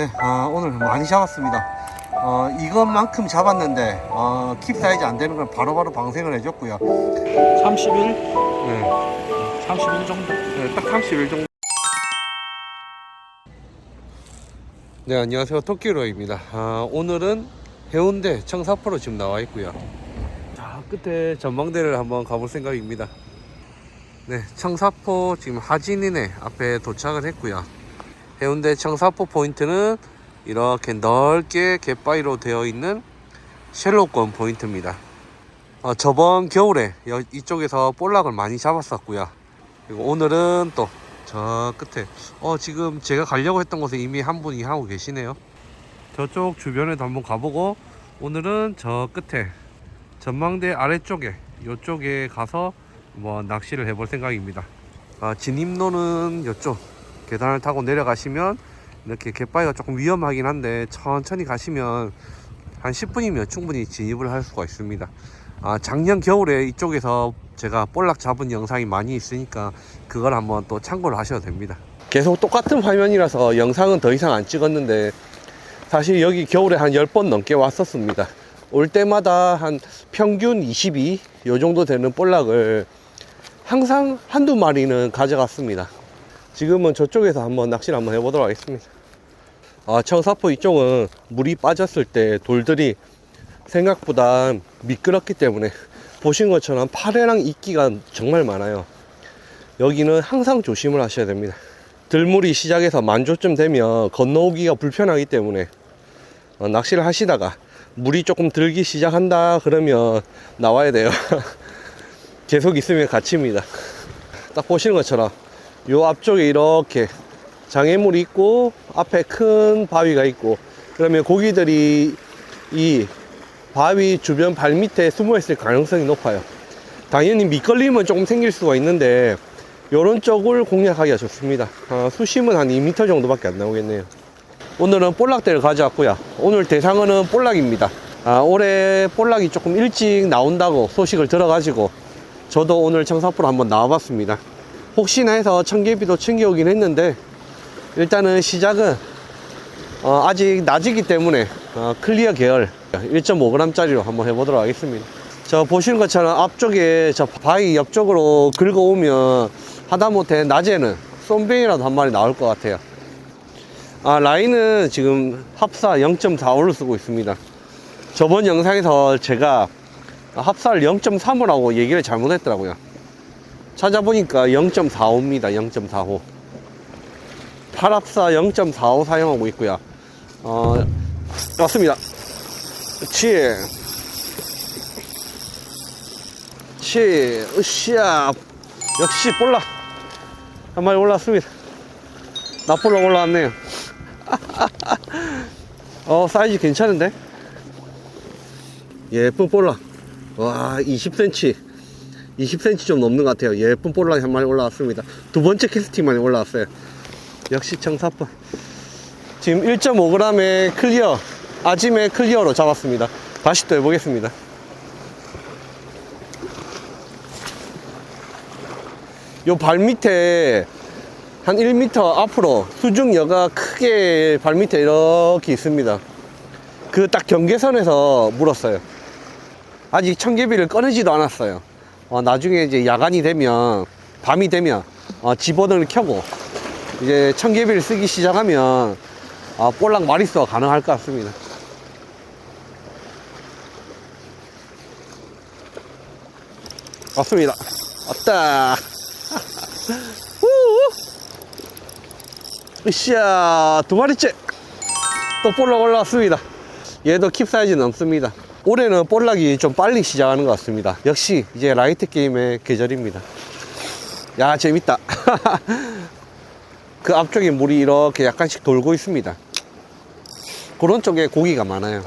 네, 아, 오늘 많이 잡았습니다. 어, 이것만큼 잡았는데 어, 킵 사이즈 안 되는 걸 바로바로 방생을 해줬고요. 30일? 네, 31 정도? 네, 딱 30일 정도. 네, 안녕하세요. 토끼로입니다. 아, 오늘은 해운대 청사포로 지금 나와 있고요. 자, 끝에 전망대를 한번 가볼 생각입니다. 네, 청사포 지금 하진이네 앞에 도착을 했고요. 해운대 청 사포 포인트는 이렇게 넓게 갯바위로 되어 있는 쉘로권 포인트입니다. 어, 저번 겨울에 여- 이쪽에서 볼락을 많이 잡았었고요. 그리고 오늘은 또 저 끝에 어 지금 제가 가려고 했던 곳에 이미 한 분이 하고 계시네요. 저쪽 주변에도 한번 가보고 오늘은 저 끝에 전망대 아래쪽에 이쪽에 가서 뭐 낚시를 해볼 생각입니다. 아, 진입로는 이쪽 계단을 타고 내려가시면 이렇게 갯바위가 조금 위험하긴 한데 천천히 가시면 한 10분이면 충분히 진입을 할 수가 있습니다. 아, 작년 겨울에 이쪽에서 제가 볼락 잡은 영상이 많이 있으니까 그걸 한번 또 참고를 하셔도 됩니다. 계속 똑같은 화면이라서 영상은 더 이상 안 찍었는데 사실 여기 겨울에 한 10번 넘게 왔었습니다. 올 때마다 한 평균 22, 요 정도 되는 볼락을 항상 한두 마리는 가져갔습니다. 지금은 저쪽에서 한번 낚시를 한번 해보도록 하겠습니다. 아, 청사포 이쪽은 물이 빠졌을 때 돌들이 생각보다 미끄럽기 때문에 보신 것처럼 파래랑 이끼가 정말 많아요. 여기는 항상 조심을 하셔야 됩니다. 들물이 시작해서 만조쯤 되면 건너오기가 불편하기 때문에 어, 낚시를 하시다가 물이 조금 들기 시작한다 그러면 나와야 돼요. 계속 있으면 갇힙니다. 딱 보시는 것처럼 요 앞쪽에 이렇게 장애물이 있고 앞에 큰 바위가 있고 그러면 고기들이 이 바위 주변 발 밑에 숨어 있을 가능성이 높아요. 당연히 밑걸림은 조금 생길 수가 있는데 이런 쪽을 공략하기가 좋습니다. 아, 수심은 한 2m 정도밖에 안 나오겠네요. 오늘은 볼락대를 가져왔고요. 오늘 대상어는 볼락입니다. 아, 올해 볼락이 조금 일찍 나온다고 소식을 들어가지고 저도 오늘 청사포로 한번 나와봤습니다. 혹시나 해서 청개비도 챙겨오긴 했는데 일단은 시작은 어, 아직 낮이기 때문에 어, 클리어 계열 1.5g짜리로 한번 해보도록 하겠습니다. 저 보시는 것처럼 앞쪽에 저 바위 옆쪽으로 긁어오면 하다못해 낮에는 쏨뱅이라도 한 마리 나올 것 같아요. 아, 라인은 지금 합사 0.45를 쓰고 있습니다. 저번 영상에서 제가 합사를 0.35라고 얘기를 잘못했더라고요. 찾아보니까 0.45입니다. 0.45. 팔합사 0.45 사용하고 있고요. 어, 맞습니다. 치. 치. 으쌰. 역시 볼락. 한 마리 올라왔습니다. 나폴락 올라왔네요. 어, 사이즈 괜찮은데? 예쁜 볼락. 와, 20cm. 20cm 좀 넘는 것 같아요. 예쁜 볼락이 한 마리 올라왔습니다. 두 번째 캐스팅만이 올라왔어요. 역시 청사포. 지금 1.5g의 클리어, 아짐의 클리어로 잡았습니다. 다시 또 해보겠습니다. 요 발 밑에 한 1m 앞으로 수중여가 크게 발 밑에 이렇게 있습니다. 그 딱 경계선에서 물었어요. 아직 청개비를 꺼내지도 않았어요. 어, 나중에 이제 야간이 되면, 밤이 되면, 어, 집어등을 켜고, 이제 청개비를 쓰기 시작하면, 아, 볼락 마리수가 가능할 것 같습니다. 왔습니다. 왔다. 후. 으쌰, 두 마리째. 또 볼락 올라왔습니다. 얘도 킵 사이즈 넘습니다. 올해는 볼락이 좀 빨리 시작하는 것 같습니다. 역시 이제 라이트 게임의 계절입니다. 야, 재밌다. 그 앞쪽에 물이 이렇게 약간씩 돌고 있습니다. 그런 쪽에 고기가 많아요.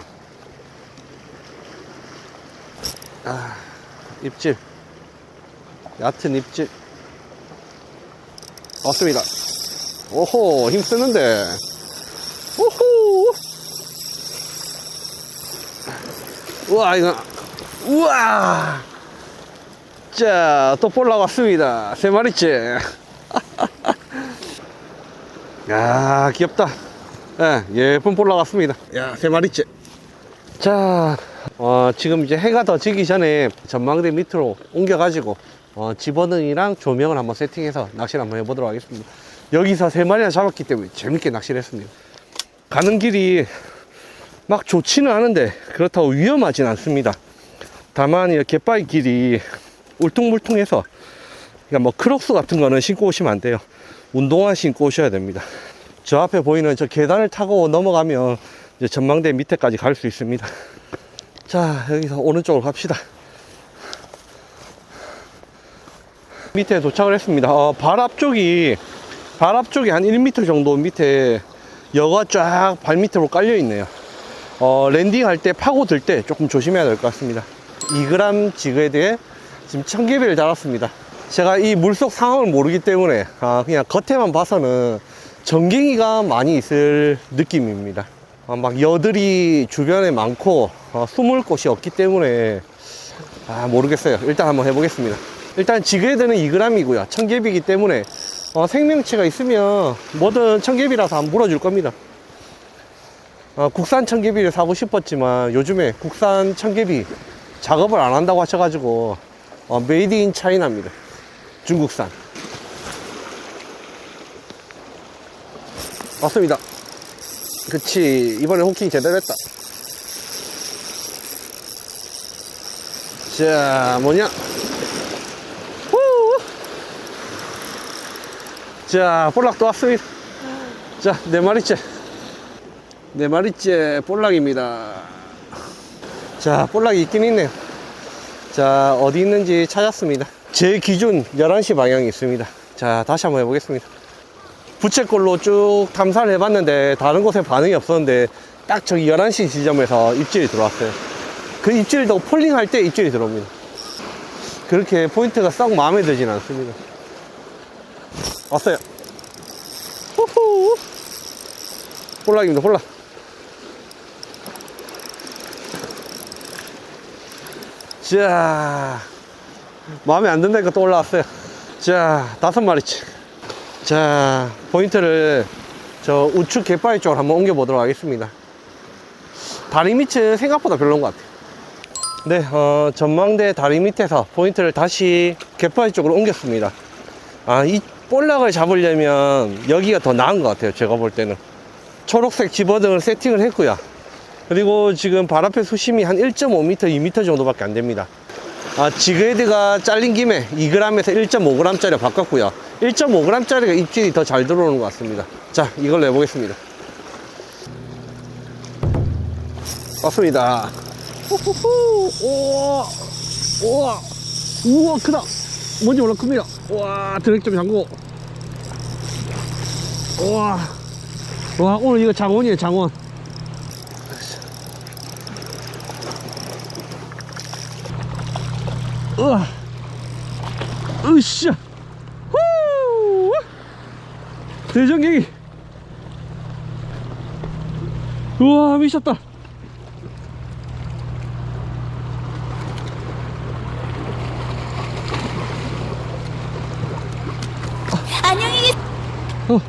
아, 입질. 얕은 입질. 왔습니다. 오호, 힘쓰는데. 오호. 우와, 이거. 우와. 자, 또 볼락 왔습니다. 세 마리째. 야, 귀엽다. 예, 예쁜 볼락 왔습니다. 야, 세 마리째. 자, 어, 지금 이제 해가 더 지기 전에 전망대 밑으로 옮겨 가지고, 어, 집어등이랑 조명을 한번 세팅해서 낚시를 한번 해보도록 하겠습니다. 여기서 세 마리나 잡았기 때문에 재밌게 낚시를 했습니다. 가는 길이 막 좋지는 않은데, 그렇다고 위험하진 않습니다. 다만, 이 갯바위 길이 울퉁불퉁해서, 그러니까 뭐 크록스 같은 거는 신고 오시면 안 돼요. 운동화 신고 오셔야 됩니다. 저 앞에 보이는 저 계단을 타고 넘어가면 전망대 밑에까지 갈 수 있습니다. 자, 여기서 오른쪽으로 갑시다. 밑에 도착을 했습니다. 어, 발 앞쪽이, 발 앞쪽이 한 1m 정도 밑에 여가 쫙 발 밑으로 깔려 있네요. 어, 랜딩할 때 파고들 때 조금 조심해야 될 것 같습니다. 2g 지그헤드에 지금 청개비를 달았습니다. 제가 이 물속 상황을 모르기 때문에 아, 그냥 겉에만 봐서는 전갱이가 많이 있을 느낌입니다. 아, 막 여들이 주변에 많고 아, 숨을 곳이 없기 때문에 아, 모르겠어요. 일단 한번 해보겠습니다. 일단 지그헤드는 2g이고요. 청개비이기 때문에 어, 생명체가 있으면 뭐든 청개비라서 안 물어줄 겁니다. 어, 국산 청개비를 사고 싶었지만 요즘에 국산 청개비 작업을 안 한다고 하셔가지고 어, 메이드 인 차이나입니다. 중국산. 맞습니다. 그치. 이번에 호킹 제대로 했다. 자, 뭐냐? 후! 자, 볼락 또 왔습니다. 자, 네 마리째. 네 마리째 볼락입니다. 자, 볼락이 있긴 있네요. 자, 어디 있는지 찾았습니다. 제 기준 11시 방향이 있습니다. 자, 다시 한번 해보겠습니다. 부채꼴로 쭉 탐사를 해봤는데 다른 곳에 반응이 없었는데 딱 저기 11시 지점에서 입질이 들어왔어요. 그 입질도 폴링할 때 입질이 들어옵니다. 그렇게 포인트가 썩 마음에 들진 않습니다. 왔어요. 후후. 홀락입니다, 홀락. 자, 마음에 안 든다니까 또 올라왔어요. 자, 다섯 마리치. 자, 포인트를 저 우측 갯바위 쪽으로 한번 옮겨보도록 하겠습니다. 다리 밑은 생각보다 별로인 것 같아요. 네, 어, 전망대 다리 밑에서 포인트를 다시 갯바위 쪽으로 옮겼습니다. 아, 이 볼락을 잡으려면 여기가 더 나은 것 같아요. 제가 볼 때는. 초록색 집어등을 세팅을 했고요. 그리고 지금 발 앞에 수심이 한 1.5m, 2m 정도밖에 안 됩니다. 아, 지그헤드가 잘린 김에 2g에서 1.5g짜리 바꿨고요. 1.5g짜리가 입질이 더 잘 들어오는 것 같습니다. 자, 이걸 내보겠습니다. 왔습니다. 후후후. 우와, 우와, 우와, 크다. 뭔지 몰라 큽니다. 우와, 드랙 좀 잠그고. 우와, 와, 오늘 이거 장원이에요, 장원. 으아, 으쌰, 후, 대전갱이. 우와, 미쳤다. 안녕히 계세요. 어.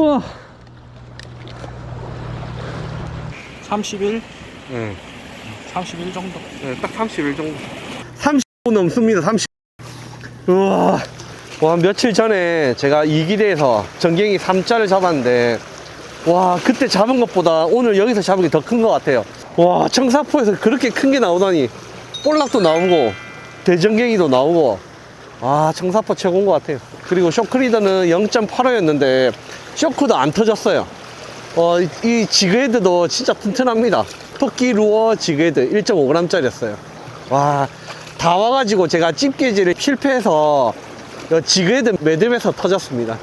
우와. 31? 네, 31 정도. 네, 딱31 정도. 30분 넘습니다, 30. 우와. 와, 며칠 전에 제가 이기대에서 전갱이 3자를 잡았는데, 와, 그때 잡은 것보다 오늘 여기서 잡은 게 더 큰 것 같아요. 와, 청사포에서 그렇게 큰 게 나오다니, 볼락도 나오고, 대전갱이도 나오고, 아, 청사포 최고인 것 같아요. 그리고 쇼크리더는 0.85였는데, 쇼크도 안 터졌어요. 어, 이, 이 지그헤드도 진짜 튼튼합니다. 토끼 루어 지그헤드 1.5g짜리였어요. 와, 다 와가지고 제가 집게질을 실패해서 어, 지그헤드 매듭에서 터졌습니다.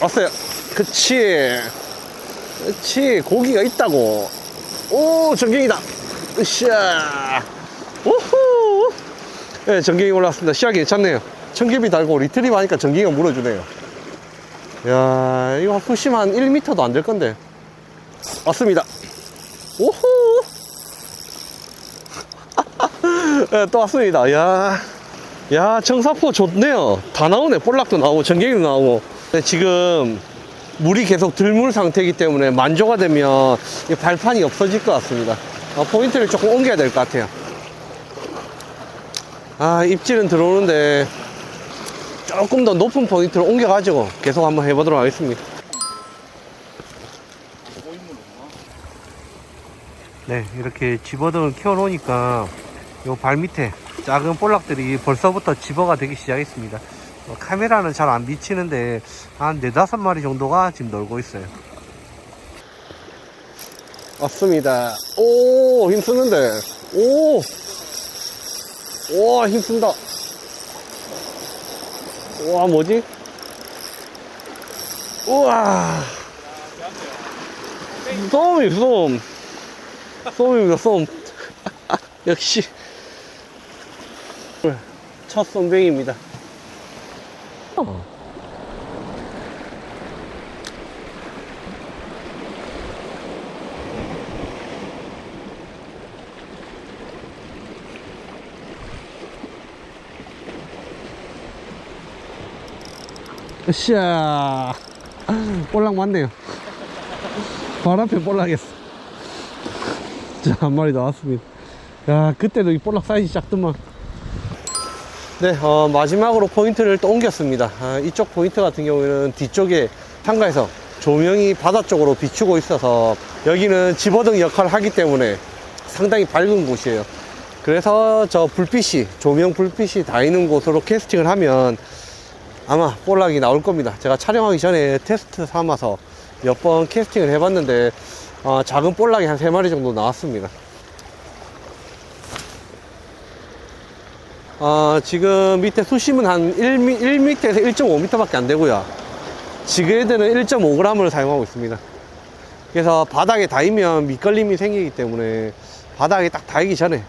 왔어요. 그치. 그치. 고기가 있다고. 오, 전갱이다. 으쌰. 우후. 네, 전갱이 올라왔습니다. 시야기 괜찮네요. 청개비 달고 리트리브 하니까 전갱이가 물어주네요. 야, 이거 수심 한 1m도 안 될 건데. 왔습니다. 오호! 예, 또 왔습니다. 야, 야, 청사포 좋네요. 다 나오네. 볼락도 나오고, 전갱이도 나오고. 지금 물이 계속 들물 상태이기 때문에 만조가 되면 이 발판이 없어질 것 같습니다. 어, 포인트를 조금 옮겨야 될 것 같아요. 아, 입질은 들어오는데 조금 더 높은 포인트를 옮겨가지고 계속 한번 해보도록 하겠습니다. 네, 이렇게 집어등을 켜놓으니까 요 발 밑에 작은 볼락들이 벌써부터 집어가 되기 시작했습니다. 어, 카메라는 잘 안 비치는데 한 네다섯 마리 정도가 지금 놀고 있어요. 왔습니다. 오, 힘쓰는데. 오! 와, 힘쓴다. 와, 뭐지? 우와. 쏨이, 쏨. 쏨입니다, 쏨. 역시. 첫 쏨뱅입니다. 어. 으쌰. 볼락 맞네요. 발 앞에 볼락했어. 자, 한 마리 나왔습니다. 야, 그때도 이 볼락 사이즈 작더만. 네, 어, 마지막으로 포인트를 또 옮겼습니다. 아, 이쪽 포인트 같은 경우에는 뒤쪽에 한가에서 조명이 바다 쪽으로 비추고 있어서 여기는 집어등 역할을 하기 때문에 상당히 밝은 곳이에요. 그래서 저 불빛이, 조명 불빛이 닿이는 곳으로 캐스팅을 하면 아마 볼락이 나올 겁니다. 제가 촬영하기 전에 테스트 삼아서 몇 번 캐스팅을 해봤는데 어, 작은 볼락이 한 3마리 정도 나왔습니다. 어, 지금 밑에 수심은 한 1m, 1m에서 1.5m밖에 안 되고요. 지그헤드는 1.5g을 사용하고 있습니다. 그래서 바닥에 닿으면 밑걸림이 생기기 때문에 바닥에 딱 닿기 전에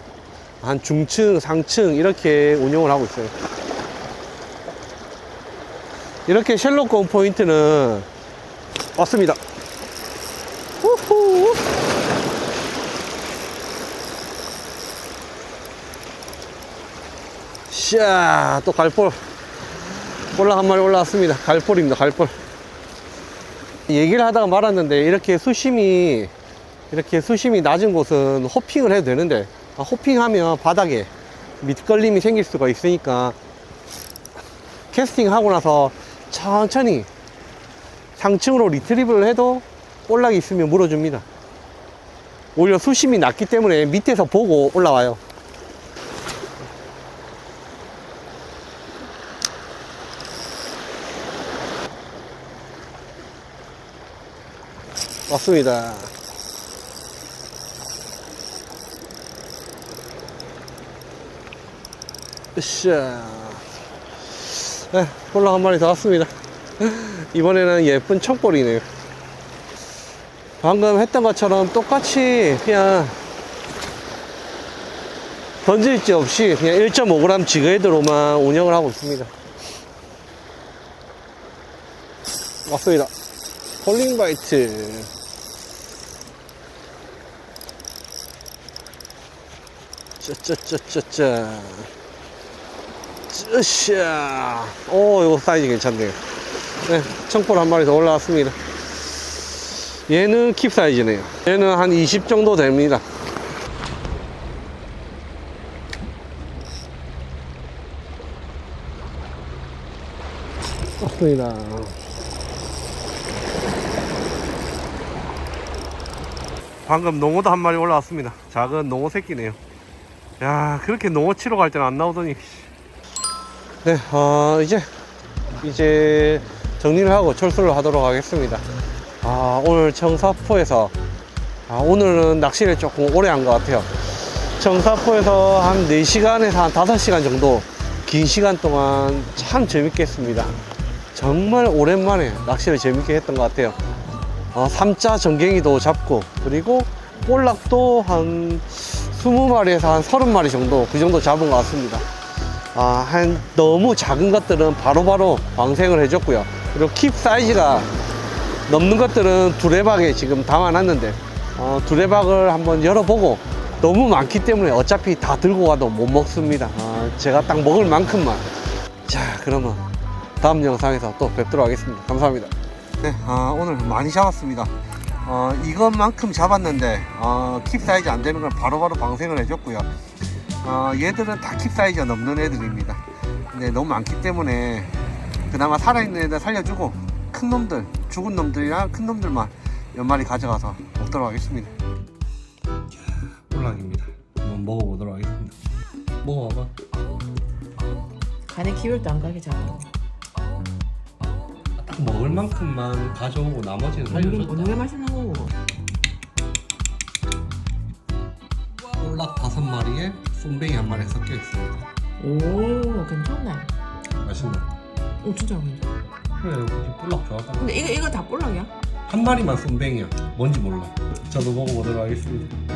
한 중층, 상층 이렇게 운용을 하고 있어요. 이렇게 셜록 건 포인트는 왔습니다. 우후. 샤, 또 갈볼. 볼락 한 마리 올라왔습니다. 갈볼입니다, 갈볼. 얘기를 하다가 말았는데, 이렇게 수심이, 이렇게 수심이 낮은 곳은 호핑을 해도 되는데, 아, 호핑하면 바닥에 밑걸림이 생길 수가 있으니까, 캐스팅 하고 나서 천천히 상층으로 리트리브를 해도 볼락이 있으면 물어줍니다. 오히려 수심이 낮기 때문에 밑에서 보고 올라와요. 왔습니다. 으쌰. 네, 볼락 한 마리 더 왔습니다. 이번에는 예쁜 청볼이네요. 방금 했던 것처럼 똑같이 그냥 던질지 없이 그냥 1.5g 지그헤드로만 운영을 하고 있습니다. 왔습니다. 폴링바이트. 짜짜짜짜짜. 으쌰. 오, 이거 사이즈 괜찮네요. 네, 청포를 한 마리 더 올라왔습니다. 얘는 킵 사이즈네요. 얘는 한 20 정도 됩니다. 왔습니다. 방금 농어도 한 마리 올라왔습니다. 작은 농어 새끼네요. 야, 그렇게 농어 치러 갈 때는 안 나오더니. 네, 어, 이제, 이제 정리를 하고 철수를 하도록 하겠습니다. 아, 오늘 청사포에서, 아, 오늘은 낚시를 조금 오래 한 것 같아요. 청사포에서 한 4시간에서 한 5시간 정도 긴 시간 동안 참 재밌게 했습니다. 정말 오랜만에 낚시를 재밌게 했던 것 같아요. 어, 삼자 전갱이도 잡고, 그리고 볼락도 한 20마리에서 한 30마리 정도, 그 정도 잡은 것 같습니다. 아, 한 너무 작은 것들은 바로바로 방생을 해줬고요. 그리고 킵 사이즈가 넘는 것들은 두레박에 지금 담아놨는데 어, 두레박을 한번 열어보고 너무 많기 때문에 어차피 다 들고 가도 못 먹습니다. 아, 제가 딱 먹을 만큼만. 자, 그러면 다음 영상에서 또 뵙도록 하겠습니다. 감사합니다. 네, 아, 오늘 많이 잡았습니다. 어, 이것만큼 잡았는데 어, 킵 사이즈 안 되는 걸 바로바로 방생을 해줬고요. 어, 얘들은 다 킵 사이즈가 넘는 애들입니다. 근데 너무 많기 때문에 그나마 살아있는 애들 살려주고 큰 놈들, 죽은 놈들이랑 큰 놈들만 몇 마리 가져가서 먹도록 하겠습니다. 꿀락입니다. 한번 먹어보도록 하겠습니다. 먹어봐. 간에 기울 도 안 가게 잡아. 딱 먹을 만큼만 가져오고 나머지는 어느 게 맛있는 거고. 쏨뱅이 한 마리 섞여 있습니다. 오, 괜찮네. 맛있나? 오, 진짜 괜찮아. 그래 여기 꿀락 좋아하잖아. 근데 이거 이거 다 볼락이야? 한 마리만 쏨뱅이야. 뭔지 몰라. 저도 먹어보도록 하겠습니다.